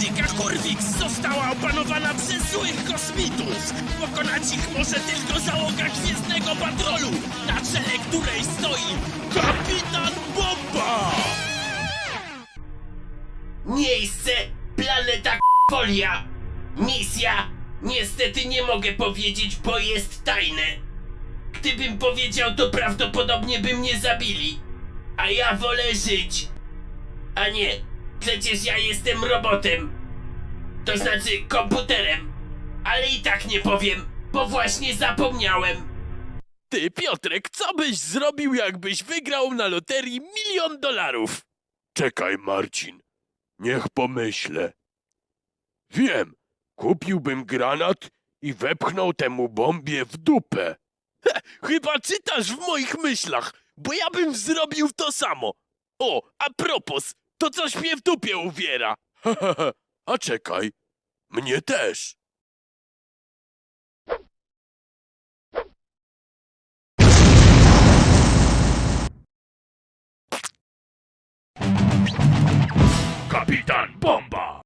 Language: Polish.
galaktyka Hurwix została opanowana przez złych kosmitów. Pokonać ich może tylko załoga Gwiezdnego Patrolu, na czele której stoi Kapitan Bomba! Miejsce planeta Folia. Misja. Niestety nie mogę powiedzieć, bo jest tajne. Gdybym powiedział, to prawdopodobnie by mnie zabili. A ja wolę żyć. A nie, przecież ja jestem robotem. To znaczy komputerem. Ale i tak nie powiem, bo właśnie zapomniałem. Ty, Piotrek, co byś zrobił, jakbyś wygrał na loterii milion dolarów? Czekaj, Marcin. Niech pomyślę. Wiem, kupiłbym granat i wepchnął temu bombie w dupę. Chyba czytasz w moich myślach, bo ja bym zrobił to samo. O, a propos, to coś mnie w dupie uwiera. A czekaj, mnie też. Kapitan Bomba!